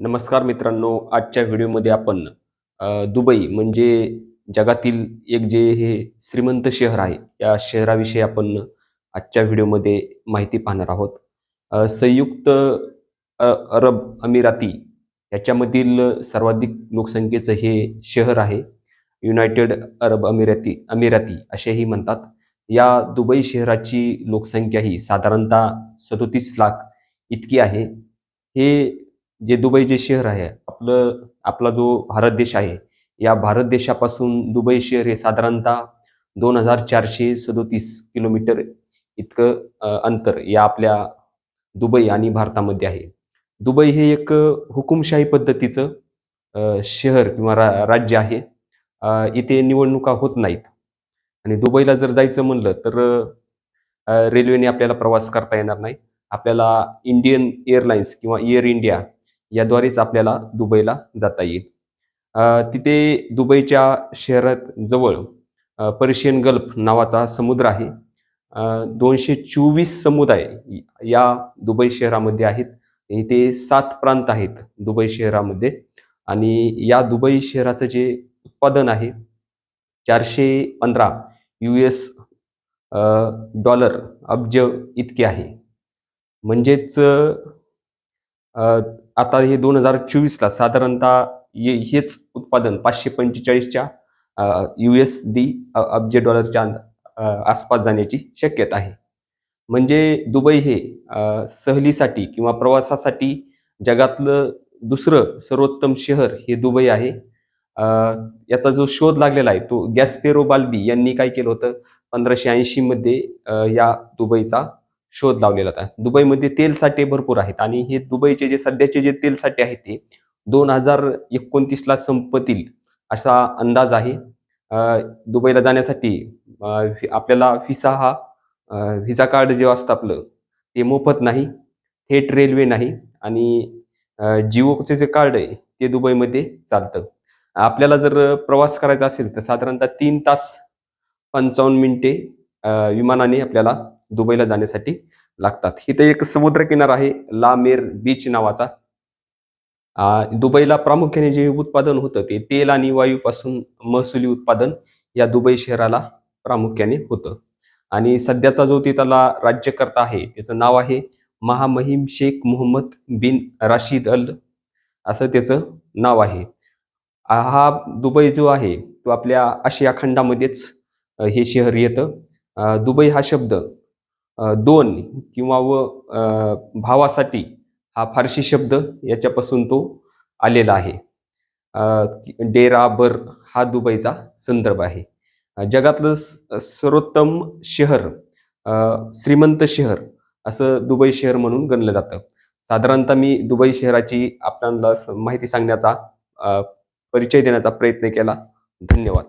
नमस्कार मित्रांनो आजच्या व्हिडिओमध्ये आपण दुबई म्हणजे जगातील एक जे हे श्रीमंत शहर आहे या शहराविषयी आपण आजच्या व्हिडिओमध्ये माहिती पाहणार आहोत. संयुक्त अ, अरब अमिराती याच्यामधील सर्वाधिक लोकसंख्येचं हे शहर आहे. युनायटेड अरब अमिराती अमिराती असेही म्हणतात. या दुबई शहराची लोकसंख्या ही साधारणतः सदोतीस लाख इतकी आहे. हे जे दुबई जे शहर आहे आपलं आपला जो भारत देश आहे या भारत देशापासून दुबई शहर हे साधारणतः दोन हजार चारशे सदोतीस किलोमीटर इतकं अंतर या आपल्या दुबई आणि भारतामध्ये आहे. दुबई हे एक हुकुमशाही पद्धतीचं शहर किंवा रा राज्य आहे. इथे निवडणुका होत नाहीत. आणि दुबईला जर जायचं म्हणलं तर रेल्वेने आपल्याला प्रवास करता येणार नाही. आपल्याला इंडियन एअरलाइन्स किंवा एअर इंडिया याद्वारेच आपल्याला दुबईला जाता येईल. तिथे दुबईच्या शहरात जवळ पर्शियन गल्फ नावाचा समुद्र आहे. दोनशे चोवीस समुदाय या दुबई शहरामध्ये आहेत. इथे सात प्रांत आहेत दुबई शहरामध्ये. आणि या दुबई शहराचं जे उत्पादन आहे चारशे पंधरा यू एस डॉलर अब्ज इतके आहे. म्हणजेच आता हे दोन हजार चोवीसला साधारणतः ये हेच उत्पादन पाचशे पंचेचाळीसच्या यू एस डी अब्ज डॉलरच्या आसपास जाण्याची शक्यता आहे. म्हणजे दुबई हे सहलीसाठी किंवा प्रवासासाठी जगातलं दुसरं सर्वोत्तम शहर हे दुबई आहे. याचा जो शोध लागलेला आहे तो गॅस्पेरो बाल्बी यांनी काय केलं होतं? पंधराशे ऐंशीमध्ये या दुबईचा शोध लावलेला होता. दुबईमध्ये तेल साठे भरपूर आहेत आणि हे दुबईचे जे सध्याचे जे तेल साठे आहेत ते दोन हजार एकोणतीसला संपतील असा अंदाज आहे. दुबईला जाण्यासाठी आपल्याला व्हिसा हा व्हिसा कार्ड जे असतं आपलं ते मोफत नाही थेट रेल्वे नाही आणि जिओचे जे कार्ड आहे ते दुबईमध्ये चालतं. आपल्याला जर प्रवास करायचा असेल तर साधारणतः तीन तास पंचावन्न मिनिटे विमानाने आपल्याला दुबईला जाण्यासाठी लागतात. इथे एक समुद्रकिनारा आहे लामेर बीच नावाचा. दुबईला प्रामुख्याने जे उत्पादन होतं ते तेल आणि वायूपासून महसुली उत्पादन या दुबई शहराला प्रामुख्याने होतं. आणि सध्याचा जो तिथला राज्यकर्ता आहे त्याचं नाव आहे महामहिम शेख मोहम्मद बिन राशीद अल असं त्याचं नाव आहे. हा दुबई जो आहे तो आपल्या आशिया खंडामध्येच हे शहर येतं. दुबई हा शब्द दोन किंवा व भावासाठी हा फारशी शब्द याच्यापासून तो आलेला आहे. डेरा बर हा दुबईचा संदर्भ आहे. जगातलं स- सर्वोत्तम शहर श्रीमंत शहर असं दुबई शहर म्हणून गणलं जातं. साधारणतः मी दुबई शहराची आपल्याला माहिती सांगण्याचा परिचय देण्याचा प्रयत्न केला. धन्यवाद.